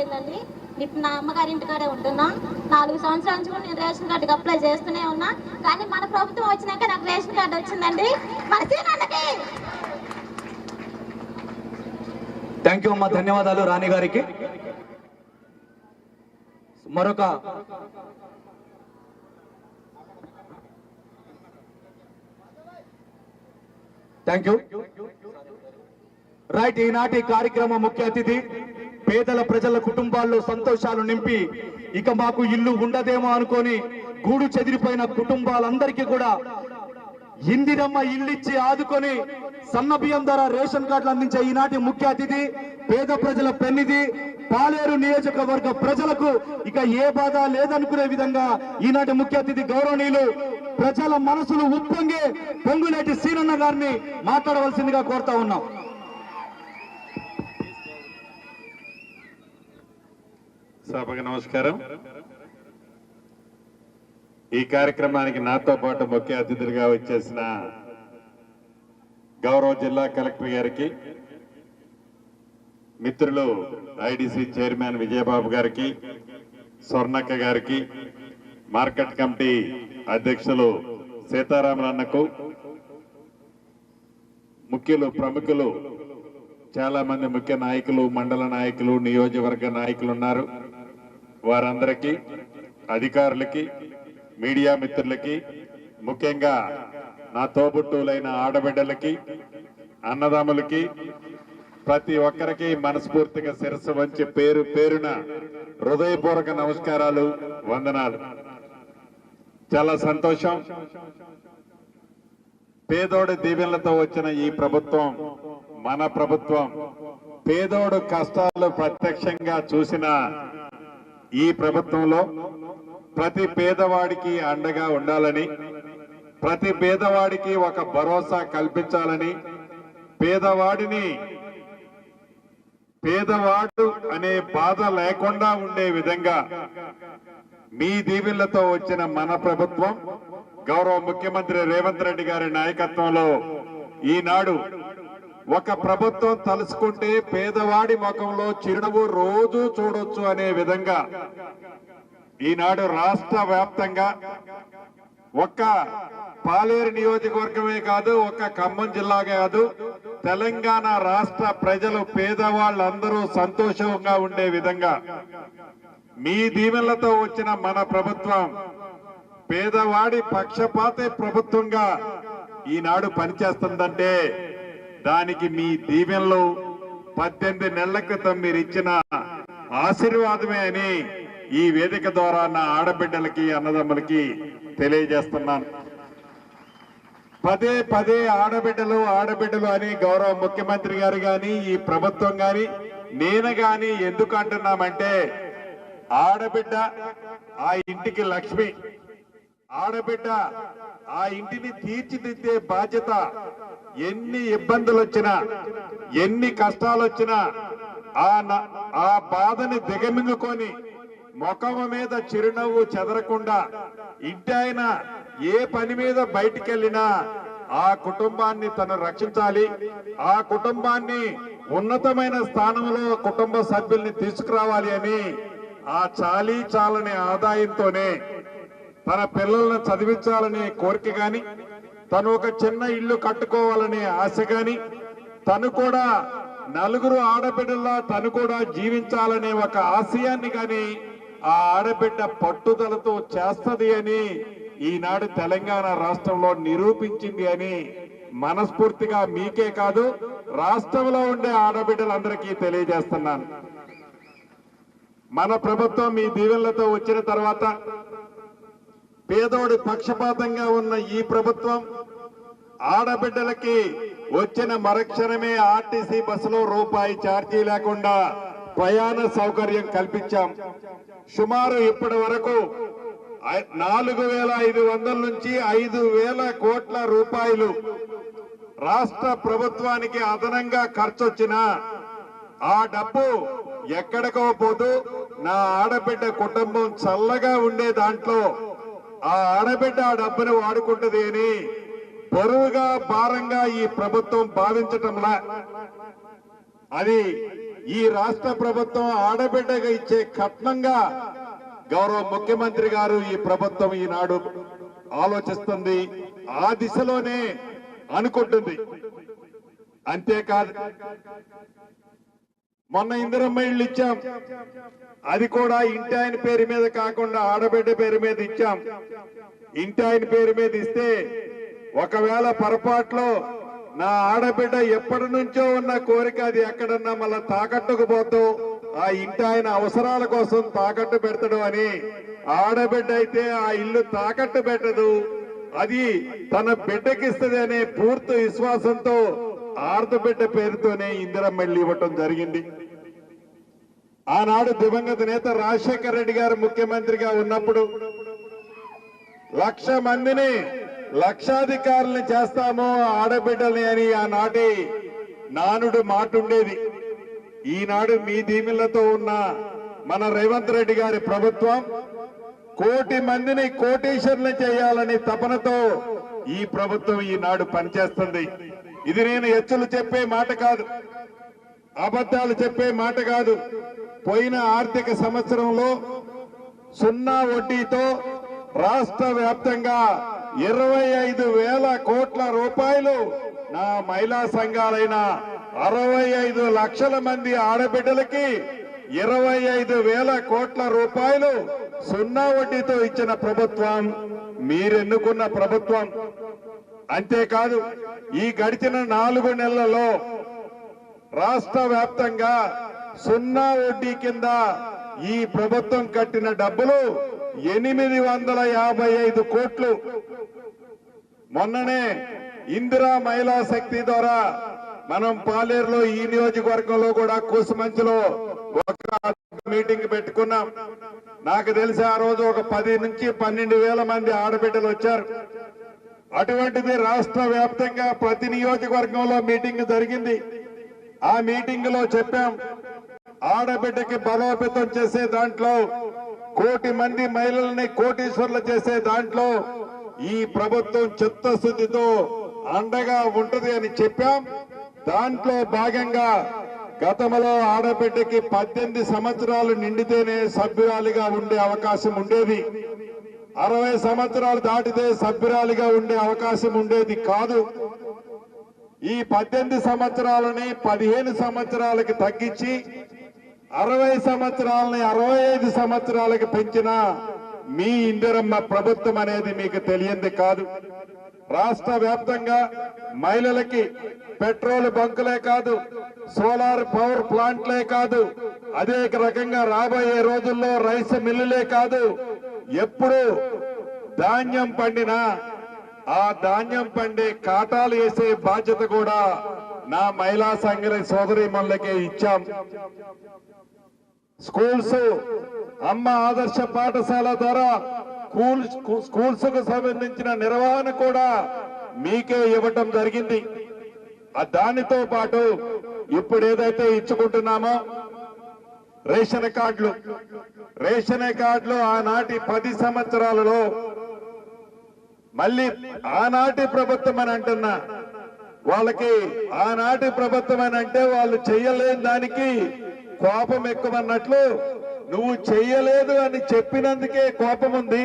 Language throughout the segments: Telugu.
అయిందండి. ఇప్పుడు నా అమ్మగారి ఇంటికాడే ఉంటున్నా. నాలుగు సంవత్సరాల నుంచి కూడా నేను రేషన్ కార్డుకి అప్లై చేస్తూనే ఉన్నా. కానీ మన ప్రభుత్వం వచ్చినాక నాకు రేషన్ కార్డు వచ్చిందండి. మన థ్యాంక్ యూ అమ్మా. ధన్యవాదాలు రాణి గారికి. మరొక థ్యాంక్ యూ రైట్ ఈనాటి కార్యక్రమ ముఖ్య అతిథి. పేదల ప్రజల కుటుంబాల్లో సంతోషాలు నింపి ఇక మాకు ఇల్లు ఉండదేమో అనుకొని గూడు చెదిరిపోయిన కుటుంబాలందరికీ కూడా ఇందిరమ్మ ఇల్లిచ్చి ఆదుకొని సన్న బియ్యం ధర రేషన్ కార్డులు అందించే ఈనాటి ముఖ్య అతిథి పేద ప్రజల పెన్నిధి పాలేరు నియోజకవర్గ ప్రజలకు ఇక ఏ బాధ లేదనుకునే విధంగా ఈనాటి ముఖ్య అతిథి గౌరవనీయులు ప్రజల మనసులు ఉప్పొంగే పొంగులేటి సీనన్న గారిని మాట్లాడవలసిందిగా కోరుతా ఉన్నాం. సభకు నమస్కారం. ఈ కార్యక్రమానికి నాతో పాటు ముఖ్య అతిథులుగా వచ్చేసిన గౌరవ జిల్లా కలెక్టర్ గారికి మిత్రులు ఐడిసి చైర్మన్ విజయబాబు గారికి స్వర్ణక్క గారికి మార్కెట్ కమిటీ అధ్యక్షులు సీతారామలన్నకు ముఖ్యులు ప్రముఖులు చాలా మంది ముఖ్య నాయకులు మండల నాయకులు నియోజకవర్గ నాయకులు ఉన్నారు. వారందరికీ అధికారులకి మీడియా మిత్రులకి ముఖ్యంగా నా తోబుట్టువులైన ఆడబిడ్డలకి అన్నదమ్ములకి ప్రతి ఒక్కరికి మనస్ఫూర్తిగా శిరస్సు వంచి పేరు పేరున హృదయపూర్వక నమస్కారాలు వందనాలు. చాలా సంతోషం. పేదోడి దీవెనలతో వచ్చిన ఈ ప్రభుత్వం మన ప్రభుత్వం పేదోడు కష్టాలు ప్రత్యక్షంగా చూసిన ఈ ప్రభుత్వంలో ప్రతి పేదవాడికి అండగా ఉండాలని ప్రతి పేదవాడికి ఒక భరోసా కల్పించాలని పేదవాడిని పేదవాడు అనే బాధ లేకుండా ఉండే విధంగా మీ దీవెనలతో వచ్చిన మన ప్రభుత్వం గౌరవ ముఖ్యమంత్రి రేవంత్ రెడ్డి గారి నాయకత్వంలో ఈనాడు ఒక ప్రభుత్వం తలుచుకుంటే పేదవాడి ముఖంలో చిరునవ్వు రోజు చూడొచ్చు అనే విధంగా ఈనాడు రాష్ట్ర వ్యాప్తంగా ఒక్క పాలేరు నియోజకవర్గమే కాదు ఒక్క ఖమ్మం జిల్లా కాదు తెలంగాణ రాష్ట్ర ప్రజలు పేదవాళ్ళందరూ సంతోషంగా ఉండే విధంగా మీ దీవెనలతో వచ్చిన మన ప్రభుత్వం పేదవాడి పక్షపాతే ప్రభుత్వంగా ఈనాడు పనిచేస్తుందంటే దానికి మీ దీవెనలు పద్దెనిమిది నెలల క్రితం మీరు ఇచ్చిన ఆశీర్వాదమే అని ఈ వేదిక ద్వారా నా ఆడబిడ్డలకి అన్నదమ్ములకి తెలియజేస్తున్నాను. పదే పదే ఆడబిడ్డలు ఆడబిడ్డలు అని గౌరవ ముఖ్యమంత్రి గారు కానీ ఈ ప్రభుత్వం కానీ నేను కానీ ఎందుకు అంటున్నామంటే ఆడబిడ్డ ఆ ఇంటికి లక్ష్మి ఆడబిడ్డ ఆ ఇంటిని తీర్చిదిద్దే బాధ్యత ఎన్ని ఇబ్బందులు వచ్చినా ఎన్ని కష్టాలు వచ్చినా ఆ న- ఆ బాధని దిగమింగుకొని మొఖం మీద చిరునవ్వు చెదరకుండా ఇంటి ఆయన ఏ పని మీద బయటికి వెళ్ళినా ఆ కుటుంబాన్ని తను రక్షించాలి. ఆ కుటుంబాన్ని ఉన్నతమైన స్థానంలో కుటుంబ సభ్యుల్ని తీసుకురావాలి అని ఆ చాలీ చాలని ఆదాయంతోనే తన పిల్లలను చదివించాలనే కోరిక గాని తను ఒక చిన్న ఇల్లు కట్టుకోవాలనే ఆశ గాని తను కూడా నలుగురు ఆడబిడ్డలా తను కూడా జీవించాలనే ఒక ఆశయాన్ని గాని ఆ ఆడబిడ్డ పట్టుదలతో చేస్తది అని ఈనాడు తెలంగాణ రాష్ట్రంలో నిరూపించింది అని మనస్ఫూర్తిగా మీకే కాదు రాష్ట్రంలో ఉండే ఆడబిడ్డలందరికీ తెలియజేస్తున్నాను. మన ప్రభుత్వం మీ దీవెనలతో వచ్చిన తర్వాత పేదోడి పక్షపాతంగా ఉన్న ఈ ప్రభుత్వం ఆడబిడ్డలకి వచ్చిన మరక్షణమే ఆర్టీసీ బస్సులో రూపాయి ఛార్జీ లేకుండా ప్రయాణ సౌకర్యం కల్పించాం. సుమారు ఇప్పటి వరకు నాలుగు వేల ఐదు వందల నుంచి ఐదు వేల కోట్ల రూపాయలు రాష్ట్ర ప్రభుత్వానికి అదనంగా ఖర్చు ఆ డబ్బు ఎక్కడికో పోదు నా ఆడబిడ్డ కుటుంబం చల్లగా ఉండే దాంట్లో ఆ ఆడబిడ్డ ఆ డబ్బును వాడుకుంటుంది అని బరువుగా భారంగా ఈ ప్రభుత్వం భావించటంలా అది ఈ రాష్ట్ర ప్రభుత్వం ఆడబిడ్డగా ఇచ్చే కట్నంగా గౌరవ ముఖ్యమంత్రి గారు ఈ ప్రభుత్వం ఈనాడు ఆలోచిస్తుంది ఆ దిశలోనే అనుకుంటుంది. అంతేకాదు మొన్న ఇందిరమ్మ ఇళ్ళు ఇచ్చాం. అది కూడా ఇంటి ఆయన పేరు మీద కాకుండా ఆడబిడ్డ పేరు మీద ఇచ్చాం. ఇంటి ఆయన పేరు మీద ఇస్తే ఒకవేళ పొరపాట్లో నా ఆడబిడ్డ ఎప్పటి నుంచో ఉన్న కోరిక అది ఎక్కడన్నా మళ్ళా తాకట్టుకు పోతూ ఆ ఇంటి ఆయన అవసరాల కోసం తాకట్టు పెడతాడు అని ఆడబిడ్డ అయితే ఆ ఇల్లు తాకట్టు పెట్టదు. అది తన బిడ్డకిస్తుంది అనే పూర్తి విశ్వాసంతో ఆర్ధబిడ్డ పేరుతోనే ఇందిరమ్మ ఇల్లు ఇవ్వటం జరిగింది. ఆనాడు దివంగత నేత రాజశేఖర రెడ్డి గారు ముఖ్యమంత్రిగా ఉన్నప్పుడు లక్ష మందిని లక్షాధికారుల్ని చేస్తాము ఆడబిడ్డల్ని అని ఆనాటి నానుడు మాట ఉండేది ఈనాడు మీ దీమిళ్ళతో ఉన్న మన రేవంత్ రెడ్డి గారి ప్రభుత్వం కోటి మందిని కోటీశ్వర్లు చేయాలని తపనతో ఈ ప్రభుత్వం ఈనాడు పనిచేస్తుంది. ఇది నేను ఎచ్చులు చెప్పే మాట కాదు. అబద్ధాలు చెప్పే మాట కాదు. పోయిన ఆర్థిక సంవత్సరంలో సున్నా వడ్డీతో రాష్ట్ర వ్యాప్తంగా ఇరవై ఐదు వేల కోట్ల రూపాయలు నా మహిళా సంఘాలైన అరవై ఐదు లక్షల మంది ఆడబిడ్డలకి ఇరవై ఐదు వేల కోట్ల రూపాయలు సున్నా వడ్డీతో ఇచ్చిన ప్రభుత్వం. మీరెన్నుకున్న ప్రభుత్వం. అంతేకాదు ఈ గడిచిన నాలుగు నెలలలో రాష్ట్ర వ్యాప్తంగా సున్నా వడ్డీ కింద ఈ ప్రభుత్వం కట్టిన డబ్బులు ఎనిమిది వందల యాభై ఐదు కోట్లు మొన్ననే ఇందిరా మహిళా శక్తి ద్వారా మనం పాలేరులో ఈ నియోజకవర్గంలో కూడా కూసుమంచులో ఒక మీటింగ్ పెట్టుకున్నాం. నాకు తెలిసి ఆ రోజు ఒక పది నుంచి పన్నెండు వేల మంది ఆడబిడ్డలు వచ్చారు. అటువంటిది రాష్ట్ర వ్యాప్తంగా ప్రతి నియోజకవర్గంలో మీటింగ్ జరిగింది. ఆ మీటింగ్లో చెప్పాం ఆడబిడ్డకి బలోపేతం చేసే దాంట్లో కోటి మంది మహిళల్ని కోటీశ్వర్లు చేసే దాంట్లో ఈ ప్రభుత్వం చిత్తశుద్ధితో అండగా ఉంటది అని చెప్పాం. దాంట్లో భాగంగా గతంలో ఆడబిడ్డకి పద్దెనిమిది సంవత్సరాలు నిండితేనే సభ్యురాలిగా ఉండే అవకాశం ఉండేది. అరవై సంవత్సరాలు దాటితే సభ్యురాలిగా ఉండే అవకాశం ఉండేది కాదు. ఈ పద్దెనిమిది సంవత్సరాలని పదిహేను సంవత్సరాలకి తగ్గించి అరవై సంవత్సరాలని అరవై ఐదు సంవత్సరాలకి పెంచిన మీ ఇందిరమ్మ ప్రభుత్వం అనేది మీకు తెలియంది కాదు. రాష్ట్ర వ్యాప్తంగా మహిళలకి పెట్రోల్ బంకులే కాదు సోలార్ పవర్ ప్లాంట్లే కాదు అదే రకంగా రాబోయే రోజుల్లో రైస్ మిల్లులే కాదు ఎప్పుడు ధాన్యం పండినా ఆ ధాన్యం పండే కాటాలు వేసే బాధ్యత కూడా నా మహిళా సంఘ సోదరి మళ్ళకే ఇచ్చాం. స్కూల్స్ అమ్మ ఆదర్శ పాఠశాల ద్వారా స్కూల్ స్కూల్స్కు సంబంధించిన నిర్వహణ కూడా మీకే ఇవ్వటం జరిగింది. దానితో పాటు ఇప్పుడు ఏదైతే ఇచ్చుకుంటున్నామో రేషన్ కార్డులు. రేషన్ కార్డులు ఆనాటి పది సంవత్సరాలలో మళ్ళీ ఆనాటి ప్రభుత్వం అని అంటున్నా వాళ్ళకి ఆనాటి ప్రభుత్వం అని అంటే వాళ్ళు చెయ్యలేని దానికి కోపం ఎక్కువన్నట్లు నువ్వు చెయ్యలేదు అని చెప్పినందుకే కోపం ఉంది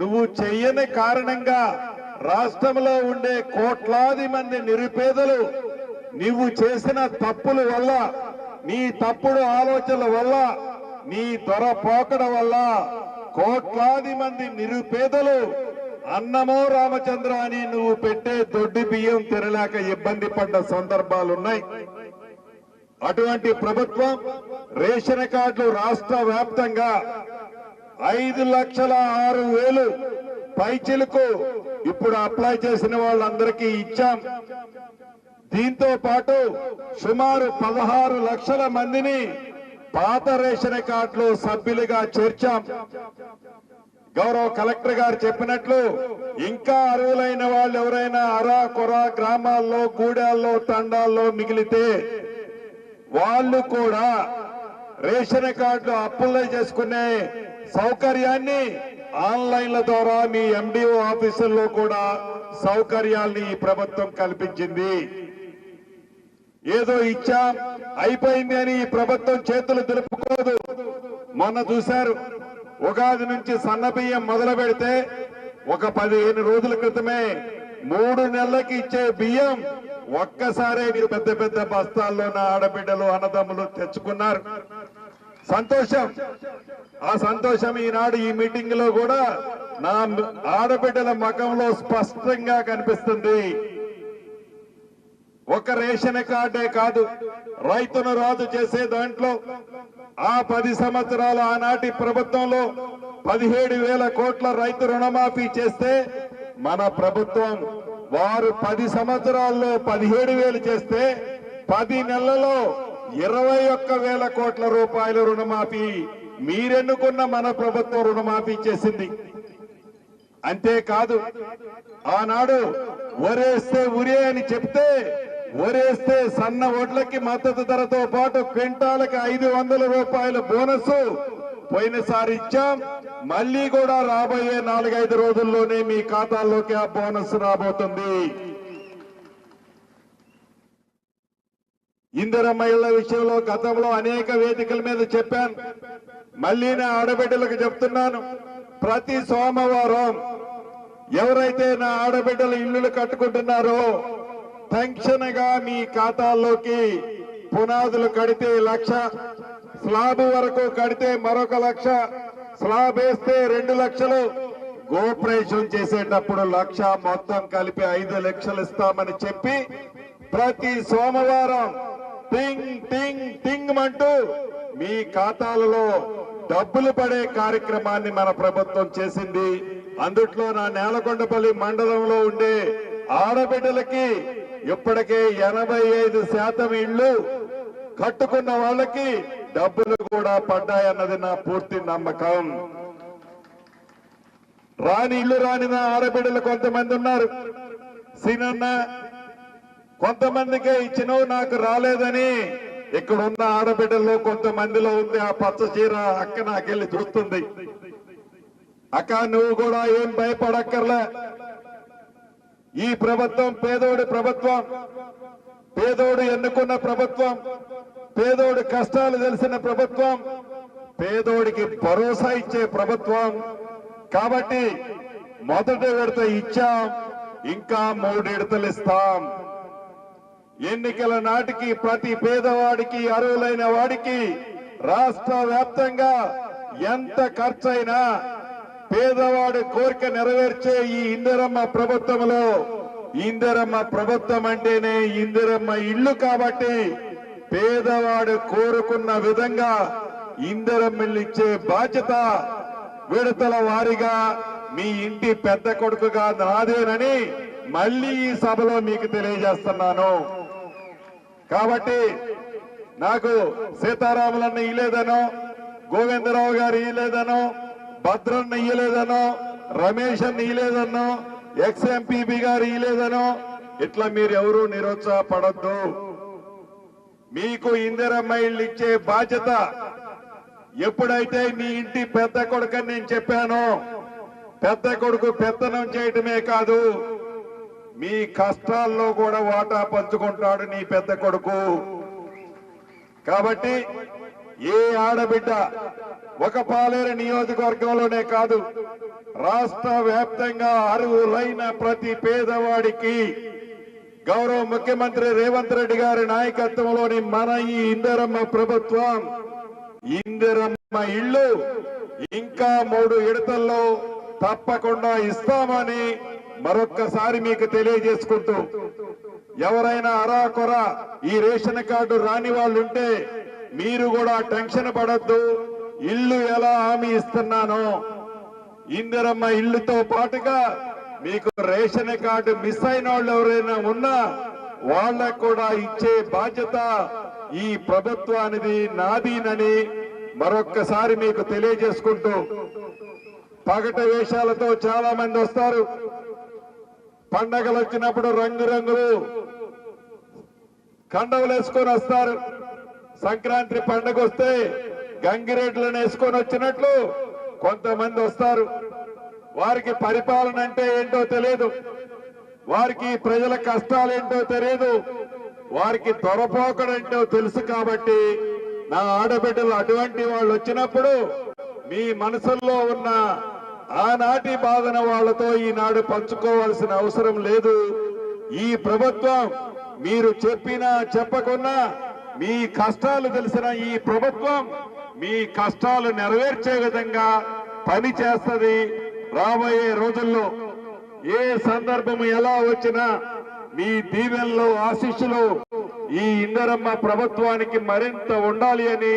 నువ్వు చెయ్యని కారణంగా రాష్ట్రంలో ఉండే కోట్లాది మంది నిరుపేదలు నీవు చేసిన తప్పుల వల్ల నీ తప్పుడు ఆలోచనల వల్ల నీ దొరపోకడ వల్ల కోట్లాది మంది నిరుపేదలు అన్నమో రామచంద్ర అని నువ్వు పెట్టే దొడ్డి బియ్యం తినలేక ఇబ్బంది పడ్డ సందర్భాలున్నాయి. అటువంటి ప్రభుత్వం రేషన్ కార్డులు రాష్ట్ర వ్యాప్తంగా ఐదు లక్షల ఆరు వేలు పైచిలకు ఇప్పుడు అప్లై చేసిన వాళ్ళందరికీ ఇచ్చాం. దీంతో పాటు సుమారు పదహారు లక్షల మందిని పాత రేషన్ కార్డులు సభ్యులుగా చేర్చాం. గౌరవ కలెక్టర్ గారు చెప్పినట్లు ఇంకా అర్హులైన వాళ్ళు ఎవరైనా అరా కొరా గ్రామాల్లో గూడాల్లో తండాల్లో మిగిలితే వాళ్ళు కూడా రేషన్ కార్డులు అప్లై చేసుకునే సౌకర్యాన్ని ఆన్లైన్ల ద్వారా మీ ఎండిఓ ఆఫీసుల్లో కూడా సౌకర్యాల్ని ఈ ప్రభుత్వం కల్పించింది. ఏదో ఇచ్చాం అయిపోయింది అని ఈ ప్రభుత్వం చేతులు తెలుపుకోదు మొన్న చూశారు ఉగాది నుంచి సన్నబియ్యం మొదలు పెడితే ఒక పదిహేను రోజుల క్రితమే మూడు నెలలకి ఇచ్చే బియ్యం ఒక్కసారే మీరు పెద్ద పెద్ద బస్తాల్లో నా ఆడబిడ్డలు అన్నదమ్ములు తెచ్చుకున్నారు. సంతోషం. ఆ సంతోషం ఈనాడు ఈ మీటింగ్లో కూడా నా ఆడబిడ్డల ముఖంలో స్పష్టంగా కనిపిస్తుంది. ఒక రేషన్ కార్డే కాదు రైతును రాజు చేసే దాంట్లో ఆ పది సంవత్సరాల ఆనాటి ప్రభుత్వంలో పదిహేడు వేల కోట్ల రైతు రుణమాఫీ చేస్తే మన ప్రభుత్వం వారు పది సంవత్సరాల్లో పదిహేడు వేలు చేస్తే పది నెలలలో ఇరవై ఒక్క వేల కోట్ల రూపాయల రుణమాఫీ మీరెన్నుకున్న మన ప్రభుత్వం రుణమాఫీ చేసింది. అంతేకాదు ఆనాడు వరేస్తే ఉరే అని చెప్తే వరేస్తే సన్న వడ్లకి మద్దతు ధరతో పాటు క్వింటాలకి ఐదు వందల రూపాయల బోనస్ పోయినసారి ఇచ్చాం. మళ్ళీ కూడా రాబోయే నాలుగైదు రోజుల్లోనే మీ ఖాతాల్లోకి ఆ బోనస్ రాబోతుంది. ఇందిర మహిళల విషయంలో గతంలో అనేక వేదికల మీద చెప్పాను. మళ్ళీ నా ఆడబిడ్డలకు చెప్తున్నాను. ప్రతి సోమవారం ఎవరైతే నా ఆడబిడ్డల ఇల్లులు కట్టుకుంటున్నారో తక్షణగా మీ ఖాతాల్లోకి పునాదులు కడితే లక్ష స్లాబ్ వరకు కడితే మరొక లక్ష స్లాబ్ వేస్తే రెండు లక్షలు. గోప్రేషన్ చేసేటప్పుడు లక్ష మొత్తం కలిపి ఐదు లక్షలు ఇస్తామని చెప్పి ప్రతి సోమవారం టింగ్ టింగ్ టింగ్ అంటూ మీ ఖాతాలలో డబ్బులు పడే కార్యక్రమాన్ని మన ప్రభుత్వం చేసింది. అందుట్లో నా నేలకొండపల్లి మండలంలో ఉండే ఆడబిడ్డలకి ఇప్పటికే ఎనభై ఐదు శాతం ఇళ్ళు కట్టుకున్న వాళ్ళకి డబ్బులు కూడా పడ్డాయన్నది నా పూర్తి నమ్మకం. రాని ఇల్లు రాని నా ఆడబిడ్డలు కొంతమంది ఉన్నారు. సీనన్న కొంతమందికే ఇచ్చినవు నాకు రాలేదని ఇక్కడ ఉన్న ఆడబిడ్డల్లో కొంతమందిలో ఉంది ఆ పచ్చ చీర అక్క నాకెళ్ళి చూస్తుంది. అక్క నువ్వు కూడా ఏం భయపడక్కర్లే. ఈ ప్రభుత్వం పేదోడి ప్రభుత్వం పేదోడు ఎన్నుకున్న ప్రభుత్వం పేదోడి కష్టాలు తెలిసిన ప్రభుత్వం పేదోడికి భరోసా ఇచ్చే ప్రభుత్వం. కాబట్టి మొదటి విడత ఇచ్చాం ఇంకా మూడు విడతలు ఇస్తాం. ఎన్నికల నాటికి ప్రతి పేదవాడికి అర్హులైన వాడికి రాష్ట్ర వ్యాప్తంగా ఎంత ఖర్చైనా పేదవాడి కోరిక నెరవేర్చే ఈ ఇందిరమ్మ ప్రభుత్వంలో ఇందిరమ్మ ప్రభుత్వం అంటేనే ఇందిరమ్మ ఇల్లు కాబట్టి పేదవాడు కోరుకున్న విధంగా ఇందరం ఇల్లు ఇచ్చే బాధ్యత విడతల వారిగా మీ ఇంటి పెద్ద కొడుకుగా నాదేనని మళ్ళీ ఈ సభలో మీకు తెలియజేస్తున్నాను. కాబట్టి నాకు సీతారాములన్న ఇయ్యలేదనో గోవిందరావు గారు ఇయ్యలేదనో భద్రన్న ఇయ్యలేదనో రమేష్ అన్న ఇయ్యలేదనో ఎక్స్ఎంపీబీ గారు ఇయ్యలేదనో ఇట్లా మీరు ఎవరు నిరుత్సాహపడద్దు. మీకు ఇందిరమ్మ ఇల్లు ఇచ్చే బాధ్యత ఎప్పుడైతే మీ ఇంటి పెద్ద కొడుకని నేను చెప్పానో పెద్ద కొడుకు పెత్తనం చేయటమే కాదు మీ కష్టాల్లో కూడా వాటా పంచుకుంటాడు నీ పెద్ద కొడుకు. కాబట్టి ఏ ఆడబిడ్డ ఒక పాలేరు నియోజకవర్గంలోనే కాదు రాష్ట్ర వ్యాప్తంగా అరువులైన ప్రతి పేదవాడికి గౌరవ ముఖ్యమంత్రి రేవంత్ రెడ్డి గారి నాయకత్వంలోని మన ఈ ఇందిరమ్మ ప్రభుత్వం ఇందిరమ్మ ఇల్లు ఇంకా మూడు విడతల్లో తప్పకుండా ఇస్తామని మరొక్కసారి మీకు తెలియజేసుకుంటూ ఎవరైనా అరాకొర ఈ రేషన్ కార్డు రాని వాళ్ళు ఉంటే మీరు కూడా టెన్షన్ పడద్దు. ఇల్లు ఎలా హామీ ఇస్తున్నానో ఇందిరమ్మ ఇల్లుతో పాటుగా మీకు రేషన్ కార్డు మిస్ అయిన వాళ్ళు ఎవరైనా ఉన్నా వాళ్ళకు కూడా ఇచ్చే బాధ్యత ఈ ప్రభుత్వానిది నాదీనని మరొక్కసారి మీకు తెలియజేసుకుంటూ పగట వేషాలతో చాలా మంది వస్తారు. పండగలు వచ్చినప్పుడు రంగురంగులు కండవలు వేసుకొని వస్తారు. సంక్రాంతి పండగ వస్తే గంగిరేట్లను వేసుకొని వచ్చినట్లు కొంతమంది వస్తారు. వారికి పరిపాలన అంటే ఏంటో తెలియదు వారికి ప్రజల కష్టాలు ఏంటో తెలియదు వారికి త్వరపోకడంటో తెలుసు కాబట్టి నా ఆడబిడ్డలు అటువంటి వాళ్ళు వచ్చినప్పుడు మీ మనసుల్లో ఉన్న ఆనాటి బాధన వాళ్ళతో ఈనాడు పంచుకోవాల్సిన అవసరం లేదు. ఈ ప్రభుత్వం మీరు చెప్పినా చెప్పకున్నా మీ కష్టాలు తెలిసిన ఈ ప్రభుత్వం మీ కష్టాలు నెరవేర్చే విధంగా పని చేస్తుంది. రాబోయే రోజుల్లో ఏ సందర్భం ఎలా వచ్చినా మీ దీవెనలో ఆశీస్సులు ఈ ఇందరమ్మ ప్రభుత్వానికి మరింత ఉండాలి అని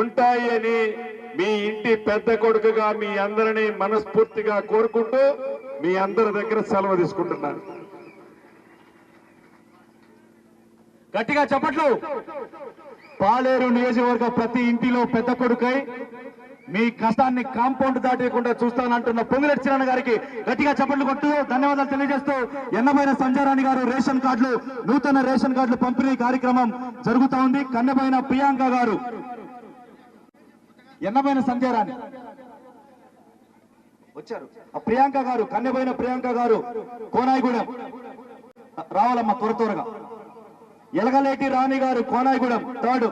ఉంటాయి అని మీ ఇంటి పెద్ద కొడుకుగా మీ అందరినీ మనస్ఫూర్తిగా కోరుకుంటూ మీ అందరి దగ్గర సెలవు తీసుకుంటున్నాను. గట్టిగా చెప్పట్లు. పాలేరు నియోజకవర్గ ప్రతి ఇంటిలో పెద్ద కొడుకై మీ కష్టాన్ని కాంపౌండ్ దాటేయకుండా చూస్తానంటున్న పొంగిరెడ్డి చిరణ్ గారికి గట్టిగా చప్పట్లు కొట్టు. ధన్యవాదాలు తెలియజేస్తూ ఎన్నమైన సంజారాణి గారు రేషన్ కార్డులు నూతన రేషన్ కార్డులు పంపిణీ కార్యక్రమం జరుగుతా ఉంది. కన్నెపైన ప్రియాంక గారు. ఎన్నమైన సంజారాణి. వచ్చారు. ఆ ప్రియాంక గారు కన్నెమైన ప్రియాంక గారు కోనాయిగూడెం. రావాలమ్మ త్వర త్వరగా. ఎలగలేటి రాణి గారు కోనాయిగూడెం థర్డ్.